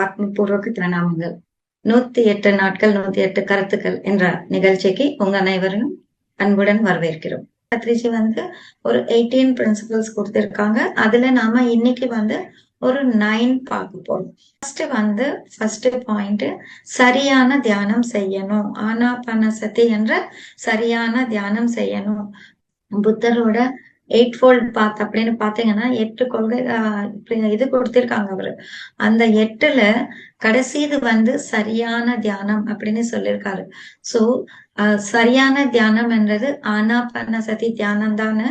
ஆத்மபூர்வக திருநாமங்கள். நூத்தி எட்டு நாட்கள் நூத்தி எட்டு கருத்துக்கள் என்ற நிகழ்ச்சிக்கு உங்க அனைவரையும் அன்புடன் வரவேற்கிறோம். பத்ரிஜி வந்து ஒரு எயிட்டீன் பிரின்சிபல்ஸ் கொடுத்திருக்காங்க. அதுல நாம இன்னைக்கு வந்து ஒரு நைன் பார்க்க போறோம். ஃபர்ஸ்ட் வந்து ஃபர்ஸ்ட் பாயிண்ட் சரியான தியானம் செய்யணும். ஆனா ஆனாபானசதி என்ற சரியான தியானம் செய்யணும். புத்தரோட எயிட் ஃபோல்ட் பாத் அப்படின்னு பாத்தீங்கன்னா எட்டு கொள்கை இது கொடுத்திருக்காங்க அவரு. அந்த எட்டுல கடைசிது வந்து சரியான தியானம் அப்படின்னு சொல்லியிருக்காரு சோ சரியான தியானம் என்றது ஆனாபானசதி தியானம் தானே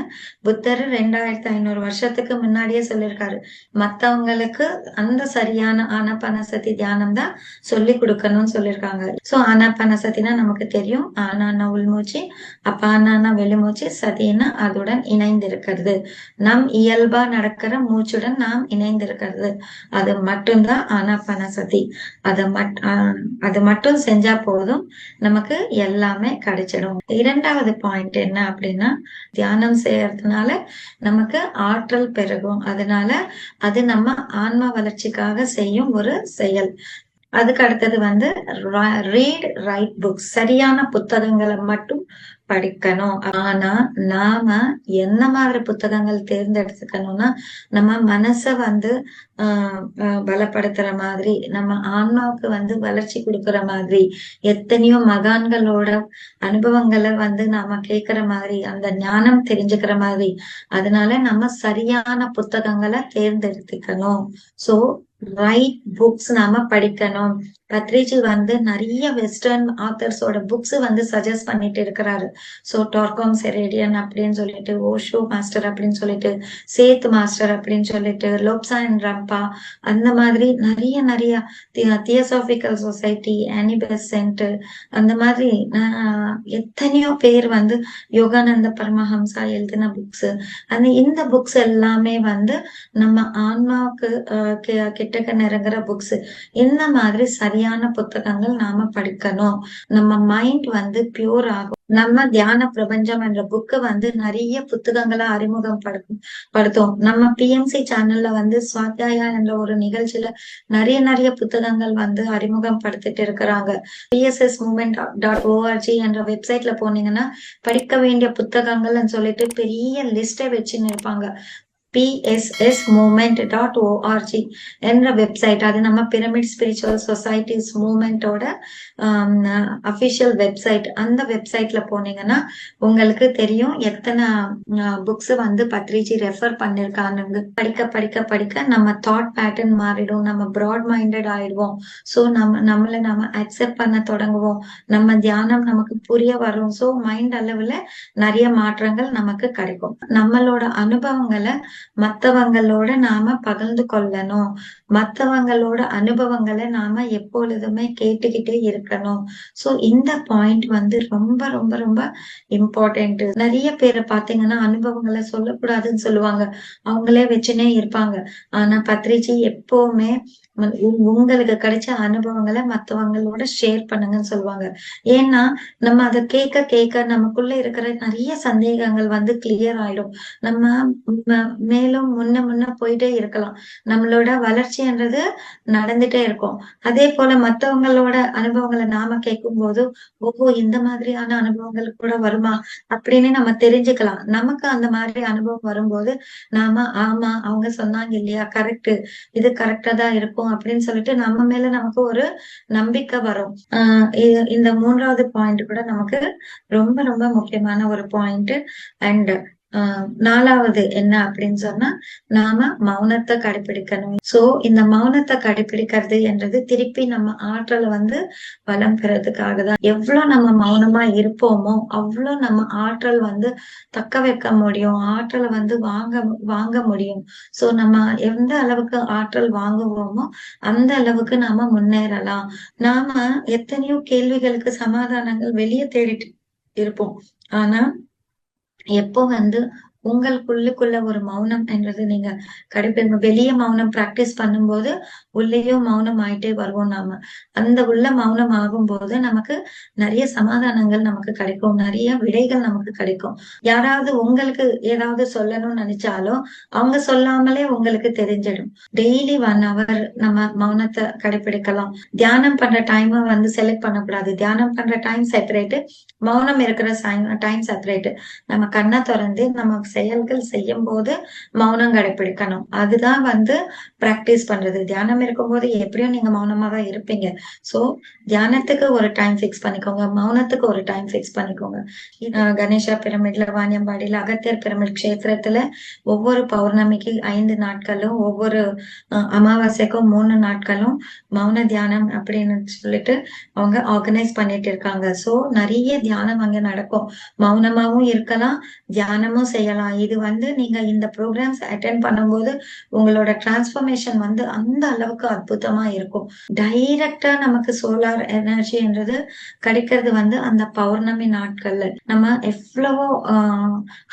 புத்தர் ரெண்டாயிரத்தி ஐநூறு வருஷத்துக்கு முன்னாடியே சொல்லியிருக்காரு மத்தவங்களுக்கு அந்த சரியான ஆனாபானசதி தியானம் தான் சொல்லி கொடுக்கணும்னு சொல்லியிருக்காங்க சோ ஆனாபானசதினா நமக்கு தெரியும். ஆனானா உள்மூச்சு அப்பானானா வெளிமூச்சு சதினா அதுடன் இணைந்திருக்கிறது. நம் இயல்பா நடக்கிற மூச்சுடன் நாம் இணைந்திருக்கிறது. அது மட்டும்தான் ஆனாபானசதி. அதை மட் அது மட்டும் செஞ்சா போதும். நமக்கு எல்லாமே கிடைச்சிடும் இரண்டாவது பாயிண்ட் என்ன அப்படின்னா தியானம் செய்யறதுனால நமக்கு ஆற்றல் பெருகும். அதனால அது நம்ம ஆன்ம வளர்ச்சிக்காக செய்யும் ஒரு செயல். அதுக்கு அடுத்தது வந்து ரீட் ரைட் புக்ஸ் சரியான புத்தகங்களை மட்டும் படிக்கணும். ஆனா நாம என்ன மாதிரி புத்தகங்கள் தேர்ந்தெடுத்துக்கணும்னா நம்ம மனச வந்து ஆஹ் பலப்படுத்துற மாதிரி நம்ம ஆன்மாவுக்கு வந்து வளர்ச்சி கொடுக்கற மாதிரி எத்தனையோ மகான்களோட அனுபவங்களை வந்து நாம கேட்கிற மாதிரி அந்த ஞானம் தெரிஞ்சுக்கிற மாதிரி அதனால நம்ம சரியான புத்தகங்களை தேர்ந்தெடுத்துக்கணும். சோ ரைட் புக்ஸ் நாம படிக்கணும். பத்ரிஜி வந்து நிறைய வெஸ்டர்ன் ஆத்தர்ஸோட புக்ஸ் வந்து சஜஸ்ட் பண்ணிட்டு இருக்கிறாரு. சோ டார்காம் செரேடியன் அப்படின்னு சொல்லிட்டு ஓஷோ மாஸ்டர் அப்படின்னு சொல்லிட்டு சேத் மாஸ்டர் அப்படின்னு சொல்லிட்டு லோப்சா அண்ட் ரம்பா அந்த மாதிரி நிறைய நிறைய தியோசாபிக்கல் சொசைட்டி ஆனிபஸ் சென்டர் அந்த மாதிரி எத்தனையோ பேர் வந்து யோகானந்த பரமஹம்சா எழுதின புக்ஸ் அந்த இந்த புக்ஸ் எல்லாமே வந்து நம்ம ஆன்மாவுக்கு கிட்டக்க நெருங்குற புக்ஸ் இந்த மாதிரி சரியான புத்தகங்கள் நாம படிக்கணும்? நம்ம மைண்ட் வந்து பியூர் ஆகும். நம்ம தியான பிரபஞ்சம் என்ற புக்கு வந்து நிறைய புத்தகங்களை அறிமுகம் படுத்தும் படுத்தும். நம்ம பிஎம்சி சேனல்ல வந்து சுவாத்தியாயா என்ற ஒரு நிகழ்ச்சியில நிறைய நிறைய புத்தகங்கள் வந்து அறிமுகம் படுத்திட்டு இருக்கிறாங்க. பிஎஸ்எஸ் மூமெண்ட் டாட் ஓஆர்ஜி என்ற வெப்சைட்ல போனீங்கன்னா படிக்க வேண்டிய புத்தகங்கள்னு சொல்லிட்டு பெரிய லிஸ்டை வச்சு நிற்பாங்க. பிஎஸ்எஸ் மூமெண்ட் டாட் ஓஆர்ஜி என்ற வெப்சைட் அது நம்ம பிரமிட் ஸ்பிரிச்சுவல் சொசைட்டிஸ் மூமெண்டோட அஃபிஷியல் வெப்சைட் அந்த வெப்சைட்ல போனீங்கன்னா உங்களுக்கு தெரியும் எத்தனை புக்ஸ் uh, வந்து பத்ரிஜி ரெஃபர் பண்ணிருக்காங்க. படிக்க படிக்க படிக்க நம்ம தாட் பேட்டர்ன் மாறிடும். நம்ம ப்ராட் மைண்டட் ஆயிடுவோம். ஸோ நம்ம நம்மளை நம்ம அக்செப்ட் பண்ண தொடங்குவோம். நம்ம தியானம் நமக்கு புரிய வரும். ஸோ மைண்ட் அளவுல நிறைய மாற்றங்கள் நமக்கு கிடைக்கும். நம்மளோட அனுபவங்களை மத்தவங்களோட நாம பகிர்ந்து கொள்ளணும். மத்தவங்களோட அனுபவங்களை நாம எப்பொழுதுமே கேட்டுக்கிட்டே இருக்கணும். சோ இந்த பாயிண்ட் வந்து ரொம்ப ரொம்ப ரொம்ப இம்பார்ட்டன்ட் நிறைய பேரை பாத்தீங்கன்னா அனுபவங்களை சொல்லக்கூடாதுன்னு சொல்லுவாங்க. அவங்களே வச்சுனே இருப்பாங்க. ஆனா பத்ரிஜி எப்பவுமே உங்களுக்கு கிடைச்ச அனுபவங்களை மத்தவங்களோட ஷேர் பண்ணுங்கன்னு சொல்லுவாங்க. ஏன்னா நம்ம அதை கேட்க கேட்க நமக்குள்ள இருக்கிற நிறைய சந்தேகங்கள் வந்து கிளியர் ஆயிடும். நம்ம மேலும் முன்ன முன்ன போயிட்டே இருக்கலாம். நம்மளோட வளர்ச்சின்றது நடந்துட்டே இருக்கும். அதே போல மத்தவங்களோட அனுபவங்களை நாம கேட்கும் போது ஓஹோ இந்த மாதிரியான அனுபவங்கள் கூட வருமா? அப்படின்னு நம்ம தெரிஞ்சுக்கலாம். நமக்கு அந்த மாதிரி அனுபவம் வரும்போது நாம ஆமா அவங்க சொன்னாங்க இல்லையா? கரெக்ட் இது கரெக்டா தான் இருக்கும். அப்படின்னு சொல்லிட்டு நம்ம மேல நமக்கு ஒரு நம்பிக்கை வரும். ஆஹ் இந்த மூன்றாவது பாயிண்ட் கூட நமக்கு ரொம்ப ரொம்ப முக்கியமான ஒரு பாயிண்ட் அண்ட் நாலாவது என்ன அப்படின்னு சொன்னா நாம மௌனத்தை கடைபிடிக்கணும் சோ இந்த மௌனத்தை கடைபிடிக்கிறது என்றது திருப்பி நம்ம ஆற்றலை வந்து வளம் பெறதுக்காக தான். எவ்வளவு நம்ம மௌனமா இருப்போமோ அவ்வளவு நம்ம ஆற்றல் வந்து தக்க வைக்க முடியும் ஆற்றலை வந்து வாங்க வாங்க முடியும். சோ நம்ம எந்த அளவுக்கு ஆற்றல் வாங்குவோமோ அந்த அளவுக்கு நாம முன்னேறலாம். நாம எத்தனையோ கேள்விகளுக்கு சமாதானங்கள் வெளியே தேடிட்டு இருப்போம். ஆனா எப்போ வந்து உங்களுக்குள்ளுக்குள்ள ஒரு மௌனம் என்றது நீங்க கடைபிடிங்க வெளிய மௌனம் பிராக்டிஸ் பண்ணும்போது உள்ளேயும் மௌனம் ஆயிட்டே வருவோம் நாம. அந்த உள்ள மௌனம் ஆகும்போது நமக்கு நிறைய சமாதானங்கள் நமக்கு கிடைக்கும். நிறைய விடைகள் நமக்கு கிடைக்கும். யாராவது உங்களுக்கு ஏதாவது சொல்லணும்னு நினைச்சாலும் அவங்க சொல்லாமலே உங்களுக்கு தெரிஞ்சிடும். டெய்லி ஒன் அவர் நம்ம மௌனத்தை கடைபிடிக்கலாம் தியானம் பண்ற டைம் வந்து செலக்ட் பண்ணக்கூடாது. தியானம் பண்ற டைம் செப்பரேட் மௌனம் இருக்கிற டைம் செப்பரேட் நம்ம கண்ணை திறந்து நம்ம செயல்கள் செய்யும் போது மௌனம் கடைபிடிக்கணும் அதுதான் வந்து பிராக்டிஸ் பண்றது. தியானம் இருக்கும்போது எப்படியும் நீங்க மௌனமா தான் இருப்பீங்க. சோ தியானத்துக்கு ஒரு டைம் ஃபிக்ஸ் பண்ணிக்கோங்க. மௌனத்துக்கு ஒரு டைம் ஃபிக்ஸ் பண்ணிக்கோங்க. கணேஷா பிரமிட்ல வாணியம்பாடியில அகத்தியர் பிரமிட் கஷேத்திரத்துல ஒவ்வொரு பௌர்ணமிக்கு ஐந்து நாட்களும் ஒவ்வொரு அமாவாசைக்கும் மூணு நாட்களும் மௌன தியானம் அப்படின்னு சொல்லிட்டு அவங்க ஆர்கனைஸ் பண்ணிட்டு இருக்காங்க. சோ நிறைய தியானம் அங்க நடக்கும். மௌனமாவும் இருக்கலாம் தியானமும் செய்யலாம். இது வந்து நீங்க இந்த ப்ரோக்ராம்ஸ் அட்டென்ட் பண்ணும்போது உங்களோட டிரான்ஸ்ஃபர்மேஷன் வந்து அந்த அளவுக்கு அற்புதமா இருக்கும். டைரக்டா நமக்கு சோலார் எனர்ஜின்றது கிடைக்கிறது வந்து அந்த பௌர்ணமி நாட்கள்ல. நம்ம எவ்வளவோ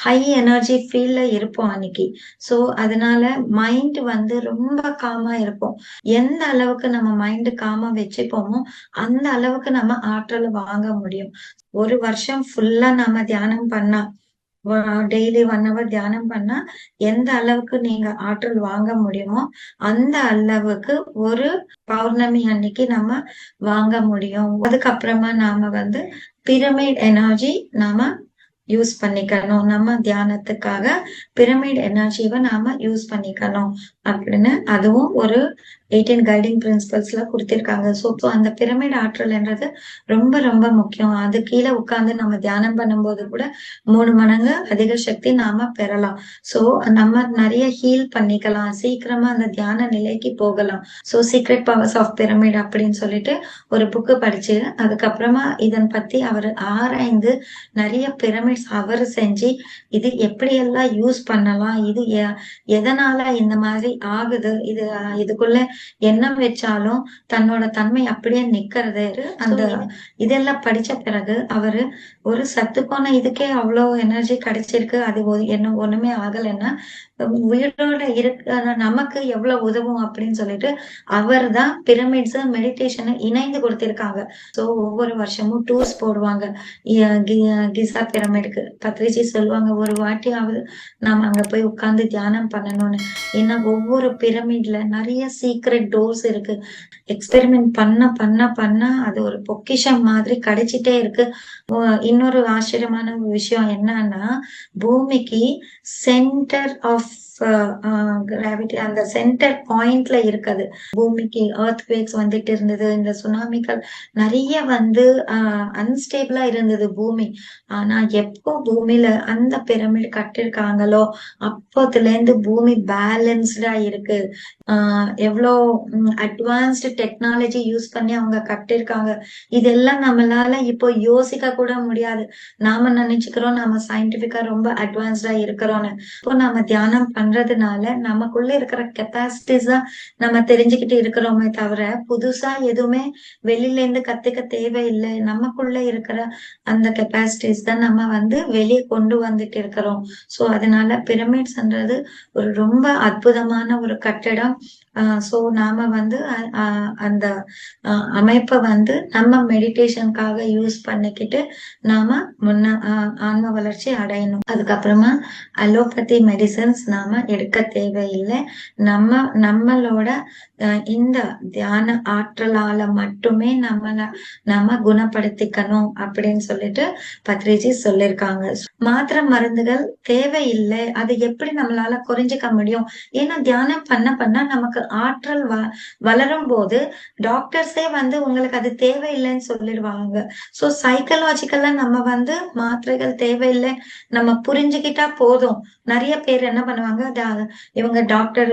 ஹை எனர்ஜி ஃபீல்ல இருப்போம் அன்னைக்கு. சோ அதனால மைண்ட் வந்து ரொம்ப காமா இருக்கும். எந்த அளவுக்கு நம்ம மைண்ட் காமா வச்சுப்போமோ அந்த அளவுக்கு நம்ம ஆற்றல் வாங்க முடியும். ஒரு வருஷம் ஃபுல்லா நம்ம தியானம் பண்ணா டெய்லி ஒன் ஹவர் தியானம் பண்ணா எந்த அளவுக்கு நீங்க ஆற்றல் வாங்க முடியுமோ அந்த அளவுக்கு ஒரு பௌர்ணமி அன்னைக்கு நம்ம வாங்க முடியும். அதுக்கப்புறமா நாம வந்து பிரமிட் எனர்ஜி நாம யூஸ் பண்ணிக்கணும். நம்ம தியானத்துக்காக பிரமிட் எனர்ஜிவை நாம யூஸ் பண்ணிக்கணும் அப்படின்னு அதுவும் ஒரு எயிட்டீன் கைடிங் பிரின்சிபல்ஸ்ல கொடுத்திருக்காங்க. ஸோ அந்த பிரமிட் ஆற்றல்ன்றது ரொம்ப ரொம்ப முக்கியம். அது கீழே உட்காந்து நம்ம தியானம் பண்ணும்போது கூட மூணு மடங்கு அதிக சக்தி நாம பெறலாம். சோ நம்ம நிறைய ஹீல் பண்ணிக்கலாம். சீக்கிரமா அந்த தியான நிலைக்கு போகலாம். So secret powers of pyramid அப்படின்னு சொல்லிட்டு ஒரு புக்கு படிச்சு அதுக்கப்புறமா இதன் பத்தி அவர் ஆராய்ந்து நிறைய பிரமிட் பிரமிட்ஸ் அவர் செஞ்சு இது எப்படியெல்லாம் யூஸ் பண்ணலாம்? இது எதனால இந்த மாதிரி ஆகுது? இது இதுக்குள்ள எண்ணம் வச்சாலும் தன்னோட தன்மை அப்படியே நிக்கிறது அந்த இதெல்லாம் படிச்ச பிறகு அவரு ஒரு சத்து போன இதுக்கே அவ்வளோ எனர்ஜி கிடைச்சிருக்கு. அது என்ன ஒண்ணுமே ஆகலைன்னா உயிரோட இருக்க நமக்கு எவ்வளவு உதவும் அப்படின்னு சொல்லிட்டு அவர் தான் பிரமிட்ஸ் மெடிடேஷனை இணைந்து கொடுத்திருக்காங்க. சோ ஒவ்வொரு வருஷமும் டூர்ஸ் போடுவாங்க. இ- கி- கிசா பத்ரிஜி சொல்லுவாங்க ஒரு வாட்டியாவது நாம அங்க போய் உட்கார்ந்து தியானம் பண்ணணும்னு. ஏன்னா ஒவ்வொரு பிரமிட்ல நிறைய சீக்ரெட் டோர்ஸ் இருக்கு. எக்ஸ்பெரிமெண்ட் பண்ண பண்ண பண்ண அது ஒரு பொக்கிஷம் மாதிரி கிடைச்சிட்டே இருக்கு. இன்னொரு ஆச்சரியமான விஷயம் என்னன்னா பூமிக்கு சென்டர் ஆஃப் கிராவிட்டி அந்த சென்டர் பாயிண்ட்ல இருக்குது. பூமிக்கு ஏர்த் வேக்ஸ் வந்துட்டு இருந்தது. இந்த சுனாமிகள் நிறைய வந்து அன்ஸ்டேபிளா இருந்தது பூமி. ஆனா எப்போ பூமியில அந்த பிரமிட் கட்டிருக்காங்களோ அப்போதுல இருந்து பூமி பேலன்ஸ்டா இருக்கு. ஆஹ் எவ்வளோ அட்வான்ஸ்டு டெக்னாலஜி யூஸ் பண்ணி அவங்க கட்டிருக்காங்க. இதெல்லாம் நம்மளால இப்போ யோசிக்க கூட முடியாது. நாம நினைச்சுக்கிறோம் நம்ம சயின்டிபிக்கா ரொம்ப அட்வான்ஸ்டா இருக்கிறோம்னு. இப்போ நம்ம தியானம் பண்றதுனால நமக்குள்ள இருக்கிற கெப்பாசிட்டிஸ் தான் நம்ம தெரிஞ்சுக்கிட்டு இருக்கிறோமே தவிர புதுசா எதுவுமே வெளியில இருந்து கத்துக்க தேவையில்லை. நமக்குள்ள இருக்கிற அந்த கெப்பாசிட்டிஸ் தான் நம்ம வந்து வந்து வெளியே கொண்டு வந்துட்டு இருக்கிறோம். சோ அதனால பிரமிட்ஸ்ன்றது ஒரு ரொம்ப அற்புதமான ஒரு கட்டடம். சோ நாம வந்து அந்த அமைப்பை வந்து நம்ம மெடிடேஷனுக்காக யூஸ் பண்ணிக்கிட்டு நாம முன்ன ஆன்ம வளர்ச்சி அடையணும். அதுக்கப்புறமா அலோபதி மெடிசன்ஸ் நாம எடுக்க தேவையில்லை. நம்ம நம்மளோட இந்த தியான ஆற்றலால மட்டுமே நம்மளை நாம குணப்படுத்திக்கணும் அப்படின்னு சொல்லிட்டு பத்ரிஜி சொல்லியிருக்காங்க மாத்திரை மருந்துகள் தேவையில்லை. அது எப்படி நம்மளால குறைஞ்சிக்க முடியும்? ஏன்னா தியானம் பண்ண பண்ண நமக்கு ஆற்றல் வ வளரும் போது டாக்டர்ஸே வந்து உங்களுக்கு அது தேவையில்லைன்னு சொல்லிடுவாங்க. ஸோ சைக்கலாஜிக்கலா நம்ம வந்து மாத்திரைகள் தேவையில்லை. நம்ம புரிஞ்சுக்கிட்டா போதும். நிறைய பேர் என்ன பண்ணுவாங்க? "டா- இவங்க டாக்டர்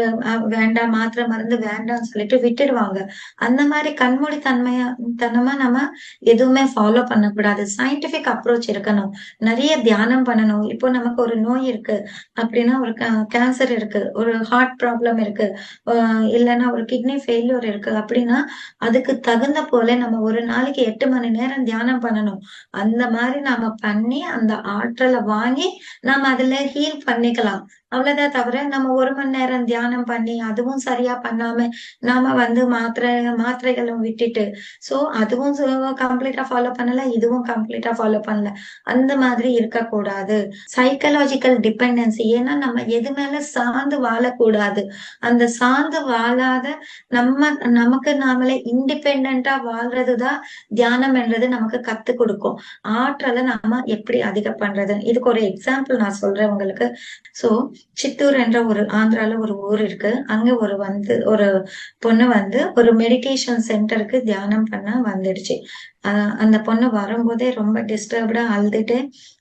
வேண்டாம் மாத்திரை மருந்து வேண்டாம்னு சொல்லிட்டு விட்டுடுவாங்க. அந்த மாதிரி கண்மூடி தன்மையா தனமா நம்ம எதுவுமே ஃபாலோ பண்ணக்கூடாது. சயின்டிபிக் அப்ரோச் இருக்கணும். நிறைய தியானம் பண்ணணும். இப்போ நமக்கு ஒரு நோய் இருக்கு அப்படின்னா ஒரு கேன்சர் இருக்கு ஒரு ஹார்ட் ப்ராப்ளம் இருக்கு இல்லைன்னா ஒரு கிட்னி ஃபெயிலியர் இருக்கு அப்படின்னா அதுக்கு தகுந்த போல நம்ம ஒரு நாளைக்கு எட்டு மணி நேரம் தியானம் பண்ணணும். அந்த மாதிரி நாம பண்ணி அந்த ஆற்றலை வாங்கி நாம அதுல ஹீல் பண்ணிக்கலாம். அவ்வளவுதான் தவிர நம்ம ஒரு மணி நேரம் தியானம் பண்ணி அதுவும் சரியா பண்ணாம நாம வந்து மாத்திரை மாத்திரைகளும் விட்டுட்டு சோ அதுவும் கம்ப்ளீட்டா ஃபாலோ பண்ணல இதுவும் கம்ப்ளீட்டா ஃபாலோ பண்ணல. அந்த மாதிரி இருக்கக்கூடாது. சைக்கலாஜிக்கல் டிபெண்டன்சி ஏன்னா நம்ம எது மேல சார்ந்து வாழக்கூடாது. அந்த சார்ந்து வாழாத நம்ம நமக்கு நாமளே இண்டிபெண்டா வாழ்றதுதான் தியானம் என்றது நமக்கு கத்து கொடுக்கும். ஆற்றலை நாம எப்படி அதிகம் பண்றது? இதுக்கு ஒரு எக்ஸாம்பிள் நான் சொல்றேன் உங்களுக்கு. சோ சித்தூர் என்ற ஒரு ஆந்திரால ஒரு ஊர் இருக்கு. அங்க ஒரு வந்து ஒரு பொண்ணு வந்து ஒரு மெடிடேஷன் சென்டருக்கு தியானம் பண்ண வந்துடுச்சு. அந்த பொண்ணு வரும்போதே ரொம்ப டிஸ்டர்ப்டா அழுதுட்டு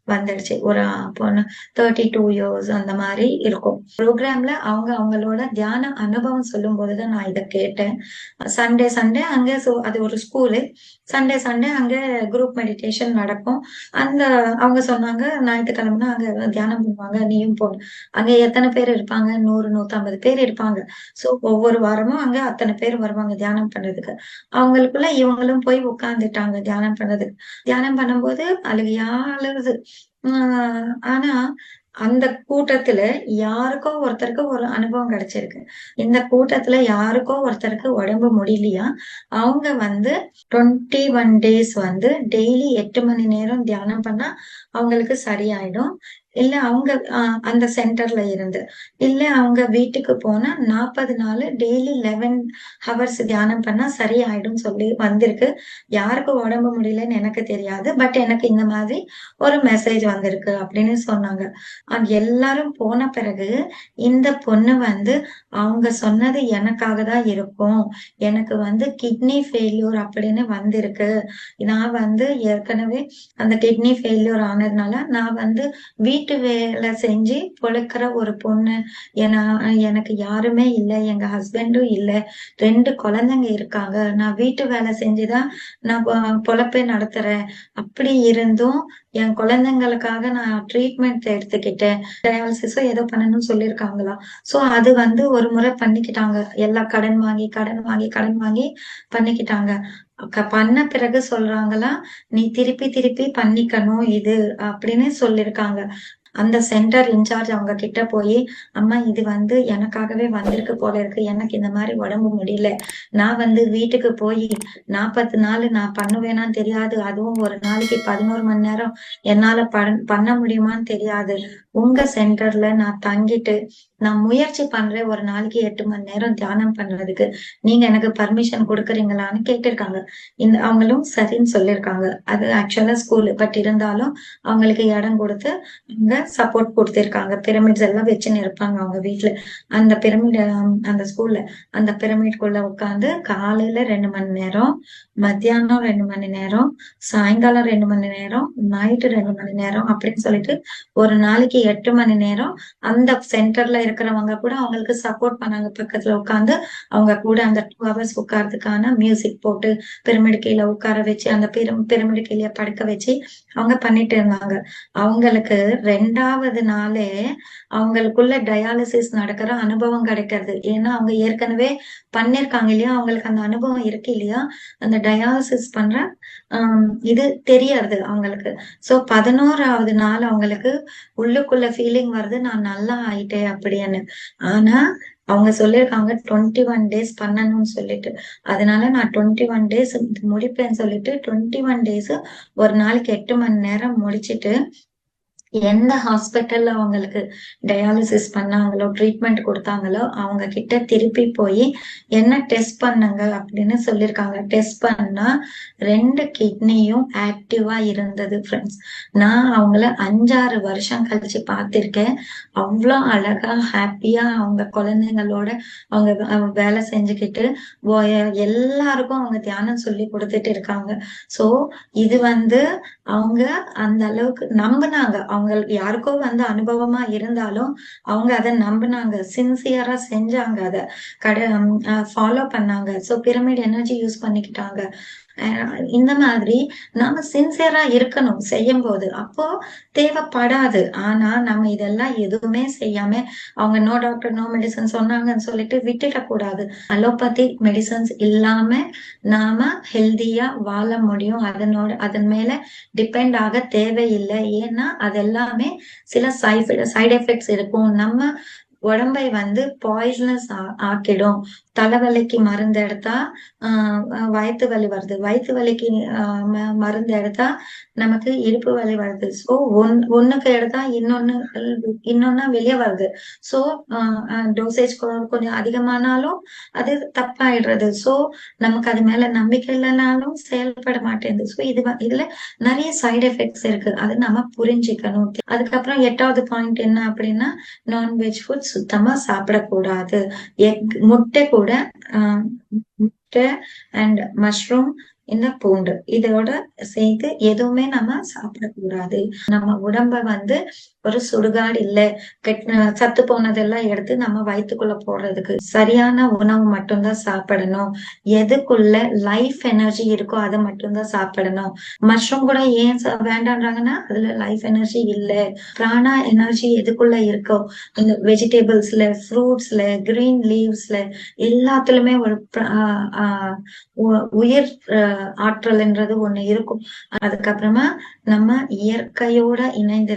வந்துடுச்சு ஒரு பொண்ணு தேர்ட்டி டூ இயர்ஸ் அந்த மாதிரி இருக்கும். ப்ரோக்ராம்ல அவங்க அவங்களோட தியான அனுபவம் சொல்லும் போதுதான் நான் இதை கேட்டேன். சண்டே சண்டே அங்க ஸோ அது ஒரு ஸ்கூலு சண்டே சண்டே அங்க குரூப் மெடிடேஷன் நடக்கும். அந்த அவங்க சொன்னாங்க ஞாயிற்றுக்கிழமைனா அங்க தியானம் பண்ணுவாங்க நீயும் போ. அங்க எத்தனை பேர் இருப்பாங்க? நூறு நூத்தம்பது பேர் இருப்பாங்க. சோ ஒவ்வொரு வாரமும் அங்க அத்தனை பேர் வருவாங்க தியானம் பண்றதுக்கு. அவங்களுக்குள்ள இவங்களும் போய் உட்காந்துட்டாங்க உட்கார்ந்துட்டாங்க தியானம் பண்றதுக்கு தியானம் பண்ணும்போது அழுகையா அழுகுது. ஆஹ் ஆனா அந்த கூட்டத்துல யாருக்கோ ஒருத்தருக்கு ஒரு அனுபவம் கிடைச்சிருக்கு. இந்த கூட்டத்துல யாருக்கோ ஒருத்தருக்கு உடம்பு முடியலையா? அவங்க வந்து டுவெண்ட்டி ஒன் டேஸ் வந்து டெய்லி எட்டு மணி நேரம் தியானம் பண்ணா அவங்களுக்கு சரியாயிடும். இல்ல அவங்க ஆஹ் அந்த சென்டர்ல இருந்து. இல்ல அவங்க வீட்டுக்கு போனா நாற்பது நாள் டெய்லி லெவன் ஹவர்ஸ் தியானம் பண்ணா சரியாயிடும் சொல்லி வந்திருக்கு. யாருக்கு உடம்பு முடியலன்னு எனக்கு தெரியாது. பட் எனக்கு இந்த மாதிரி ஒரு மெசேஜ் வந்திருக்கு அப்படின்னு சொன்னாங்க. அது எல்லாரும் போன பிறகு இந்த பொண்ணு வந்து அவங்க சொன்னது எனக்காக தான் இருக்கும். எனக்கு வந்து கிட்னி ஃபெயில்யூர் அப்படின்னு வந்திருக்கு. நான் வந்து ஏற்கனவே அந்த கிட்னி ஃபெயில்யூர் ஆனதுனால நான் வந்து வீட்டு வேலை செஞ்சு பொழைக்கிற ஒரு பொண்ணு. ஏன்னா எனக்கு யாருமே இல்லை எங்க ஹஸ்பண்டும் இல்லை. ரெண்டு குழந்தைங்க இருக்காங்க. நான் வீட்டு வேலை செஞ்சுதான் நான் பொ- பொழப்பே நடத்துறேன். அப்படி இருந்தும் என் குழந்தைங்களுக்காக நான் ட்ரீட்மெண்ட் எடுத்துக்கிட்டேன். டயாலிசிஸோ ஏதோ பண்ணணும்னு சொல்லியிருக்காங்களா? சோ அது வந்து ஒரு முறை பண்ணிக்கிட்டாங்க. எல்லா கடன் வாங்கி கடன் வாங்கி கடன் வாங்கி பண்ணிக்கிட்டாங்க. பண்ண பிறகு சொல்றாங்களா நீ திருப்பி திருப்பி பண்ணிக்கணும் இது அப்படின்னு சொல்லியிருக்காங்க. அந்த சென்டர் இன்சார்ஜ் அவங்க கிட்ட போய் அம்மா இது வந்து எனக்காகவே வந்திருக்கு போல இருக்கு. எனக்கு இந்த மாதிரி உடம்பு முடியல. நான் வந்து வீட்டுக்கு போய் நாற்பத்தி நாள் நான் பண்ணுவேனான்னு தெரியாது. அதுவும் ஒரு நாளைக்கு பதினோரு மணி நேரம் என்னால பண்- பண்ண முடியுமான்னு தெரியாது. உங்க சென்டர்ல நான் தங்கிட்டு நான் முயற்சி பண்றேன் ஒரு நாளைக்கு எட்டு மணி நேரம் தியானம் பண்றதுக்கு. நீங்க எனக்கு பர்மிஷன் கொடுக்குறீங்களான்னு கேட்டிருக்காங்க. இந்த அவங்களும் சரின்னு சொல்லியிருக்காங்க. அது ஆக்சுவலா ஸ்கூல் பட் இருந்தாலும் அவங்களுக்கு இடம் கொடுத்து அங்க சப்போர்ட் கொடுத்திருக்காங்க. பிரமிட்ஸ் எல்லாம் வச்சுன்னு இருப்பாங்க அவங்க வீட்டுல அந்த பிரமிட் அந்த ஸ்கூல்ல அந்த பிரமிட்குள்ள உட்காந்து காலையில ரெண்டு மணி நேரம் மத்தியானம் ரெண்டு மணி நேரம் சாயங்காலம் ரெண்டு மணி நேரம் நைட்டு ரெண்டு மணி நேரம் அப்படின்னு சொல்லிட்டு ஒரு நாளைக்கு எட்டு மணி நேரம் அந்த சென்டர்ல இருக்கிறவங்க கூட அவங்களுக்கு சப்போர்ட் பண்ணாங்க. பக்கத்துல உட்காந்து அவங்க கூட அந்த டூ ஹவர்ஸ் உட்கார்றதுக்கான மியூசிக் போட்டு பிரமிடு கீழே உட்கார வச்சு அந்த பிரம் பிரமிடு கீழே படுக்க வச்சு அவங்க பண்ணிட்டு இருந்தாங்க. அவங்களுக்கு ரெண்டாவது நாளே அவங்களுக்குள்ள டயாலிசிஸ் நடக்கிற அனுபவம் கிடைக்கிறது. ஏன்னா அவங்க ஏற்கனவே பண்ணிருக்காங்க இல்லையா? அவங்களுக்கு அந்த அனுபவம் இருக்கு இல்லையா? அந்த டயாலிசிஸ் பண்ற ஆஹ் இது தெரியறது அவங்களுக்கு. சோ பதினோராவது நாள் அவங்களுக்கு உள்ளுக்குள்ள ஃபீலிங் வருது. நான் நல்லா ஆயிட்டேன் அப்படி. அப்படின்னு ஆனா அவங்க சொல்லியிருக்காங்க டுவெண்ட்டி ஒன் டேஸ் பண்ணணும்னு சொல்லிட்டு. அதனால நான் டுவெண்ட்டி ஒன் டேஸ் முடிப்பேன்னு சொல்லிட்டு டுவெண்ட்டி ஒன் டேஸ் ஒரு நாளைக்கு எட்டு மணி நேரம் முடிச்சிட்டு எந்த ஹாஸ்பிட்டல்ல அவங்களுக்கு டயாலிசிஸ் பண்ணாங்களோ ட்ரீட்மெண்ட் கொடுத்தாங்களோ அவங்க கிட்ட திருப்பி போய் என்ன டெஸ்ட் பண்ணுங்க? அப்படின்னு சொல்லியிருக்காங்க டெஸ்ட் பண்ணா ரெண்டு கிட்னியும் ஆக்டிவா இருந்தது ஃப்ரெண்ட்ஸ் நான் அவங்கள அஞ்சாறு வருஷம் கழிச்சு பார்த்திருக்கேன். அவ்வளோ அழகா ஹாப்பியா அவங்க குழந்தைங்களோட அவங்க வேலை செஞ்சுக்கிட்டு எல்லாருக்கும் அவங்க தியானம் சொல்லி கொடுத்துட்டு இருக்காங்க. சோ இது வந்து அவங்க அந்த அளவுக்கு நம்பினாங்க. அவங்களுக்கு யாருக்கோ வந்து அனுபவமா இருந்தாலும் அவங்க அதை நம்பினாங்க. சின்சியரா செஞ்சாங்க அதை. கட ஃபாலோ பண்ணாங்க. சோ பிரமிட் எனர்ஜி யூஸ் பண்ணிக்கிட்டாங்க. இந்த மாதிரி நாம சின்சியரா இருக்கணும் செய்யும் போது அப்போ தேவைப்படாது. ஆனா நம்ம இதெல்லாம் எதுவுமே செய்யாம அவங்க நோ டாக்டர் நோ மெடிசன் சொன்னாங்கன்னு சொல்லிட்டு விட்டுடக்கூடாது. அலோபதி மெடிசன்ஸ் இல்லாம நாம ஹெல்தியா வாழ முடியும். அதனோட அதன் மேல டிபெண்ட் ஆக தேவையில்லை. ஏன்னா அது எல்லாமே சில சைட் சைடு எஃபெக்ட்ஸ் இருக்கும். நம்ம உடம்பை வந்து பாய்சனஸ் ஆக்கிடும். தலைவலிக்கு மருந்து எடுத்தா ஆஹ் வயிற்று வலி வருது. வயிற்று வலிக்கு மருந்து எடுத்தா நமக்கு இடுப்பு வலி வருது. ஸோ ஒன் ஒண்ணுக்கு எடுத்தா இன்னொன்னு இன்னொன்னா வெளியே வருது. ஸோ டோசேஜ் கொஞ்சம் அதிகமானாலும் அது தப்பாயிடுறது. ஸோ நமக்கு அது மேல நம்பிக்கை இல்லைனாலும் செயல்பட மாட்டேங்குது. ஸோ இது இதுல நிறைய சைடு எஃபெக்ட்ஸ் இருக்கு. அது நம்ம புரிஞ்சுக்கணும். அதுக்கப்புறம் எட்டாவது பாயிண்ட் என்ன அப்படின்னா நான்வெஜ் ஃபுட்ஸ் சுத்தமா சாப்பிடக்கூடாது. எக் முட்டை கூட முட்டை அண்ட் மஷ்ரூம் இந்த பூண்டு. இதோட சேர்த்து எதுவுமே நம்ம சாப்பிடக்கூடாது. நம்ம உடம்ப வந்து ஒரு சுடுகாடு இல்ல சத்து போனதெல்லாம் எடுத்து நம்ம வயிற்றுக்குள்ள போடுறதுக்கு சரியான உணவு மட்டும்தான் சாப்பிடணும். எதுக்குள்ள லைஃப் எனர்ஜி இருக்கோ அதை மட்டும்தான் சாப்பிடணும். மஷ்ரூம் கூட ஏன் வேண்டான்றாங்கன்னா அதுல லைஃப் எனர்ஜி இல்ல. பிராணா எனர்ஜி எதுக்குள்ள இருக்கோ இந்த வெஜிடபிள்ஸ்ல ஃப்ரூட்ஸ்ல கிரீன் லீவ்ஸ்ல எல்லாத்துலயுமே ஒரு உயிர் ஆற்றல்ன்றது ஒண்ணு இருக்கும். அதுக்கப்புறமா நம்ம இயற்கையோட இணைந்து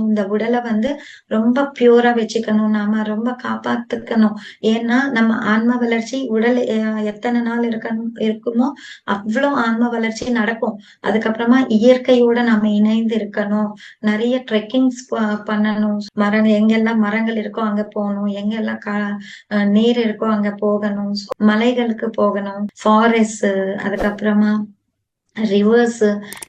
இருக்கணும் இந்த உடலை வந்து ரொம்ப பியூரா வச்சுக்கணும். நாம ரொம்ப காப்பாத்துக்கணும். ஏன்னா நம்ம ஆன்ம வளர்ச்சி உடல் எத்தனை நாள் இருக்கணும் இருக்குமோ அவ்வளவு ஆன்ம வளர்ச்சி நடக்கும். அதுக்கப்புறமா இயற்கையோட நம்ம இணைந்து இருக்கணும். நிறைய ட்ரெக்கிங்ஸ் பண்ணணும். மரங்கள் எங்கெல்லாம் மரங்கள் இருக்கோ அங்க போகணும். எங்கெல்லாம் நீர் இருக்கோ அங்க போகணும். மலைகளுக்கு போகணும். ஃபாரஸ்ட் அதுக்கப்புறமா ரிவர்ஸ்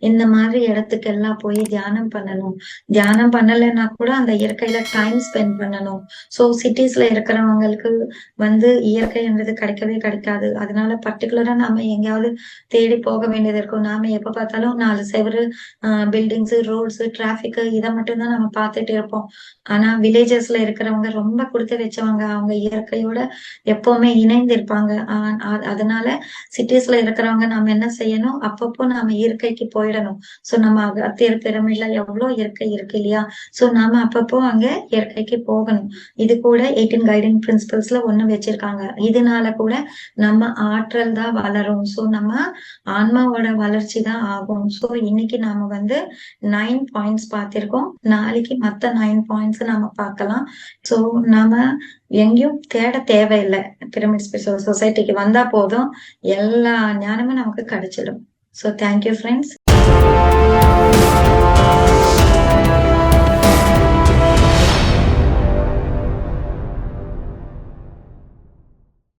இந்த மாதிரி இடத்துக்கு எல்லாம் போய் தியானம் பண்ணணும். தியானம் பண்ணலைன்னா கூட அந்த இயற்கையில டைம் ஸ்பெண்ட் பண்ணணும். ஸோ சிட்டிஸ்ல இருக்கிறவங்களுக்கு வந்து இயற்கைன்றது கிடைக்கவே கிடைக்காது. அதனால பர்டிகுலரா நாம எங்கேயாவது தேடி போக வேண்டியது இருக்கும். நாம எப்ப பார்த்தாலும் நாலு செவரு பில்டிங்ஸ் ரோட்ஸ் டிராபிக் இதை மட்டும்தான் நம்ம பார்த்துட்டு இருப்போம். ஆனா வில்லேஜஸ்ல இருக்கிறவங்க ரொம்ப கொடுத்து வச்சவங்க. அவங்க இயற்கையோட எப்பவுமே இணைந்து இருப்பாங்க அதனால சிட்டிஸ்ல இருக்கிறவங்க நாம என்ன செய்யணும்? அப்பப்போ அப்போ நாம இயற்கைக்கு போயிடணும். சோ நம்ம அத்தியர் பிரமிட்ல எவ்வளவு இயற்கை இருக்கு இல்லையா? சோ நாம அப்பப்போ அங்க இயற்கைக்கு போகணும். இது கூட எயிட்டீன் கைடிங் பிரின்சிபல்ஸ்ல ஒண்ணு வச்சிருக்காங்க. இதனால கூட நம்ம ஆற்றல் தான் வளரும். சோ நம்ம ஆன்மாவோட வளர்ச்சி தான் ஆகும். சோ இன்னைக்கு நாம வந்து நைன் பாயிண்ட்ஸ் பார்த்திருக்கோம். நாளைக்கு மத்த நைன் பாயிண்ட்ஸ் நாம பார்க்கலாம். சோ நாம எங்கேயும் தேட தேவையில்லை. பிரமிட் ஸ்பெஷல் சொசைட்டிக்கு வந்தா போதும். எல்லா ஞானமும் நமக்கு கிடைச்சிடும். So thank you friends.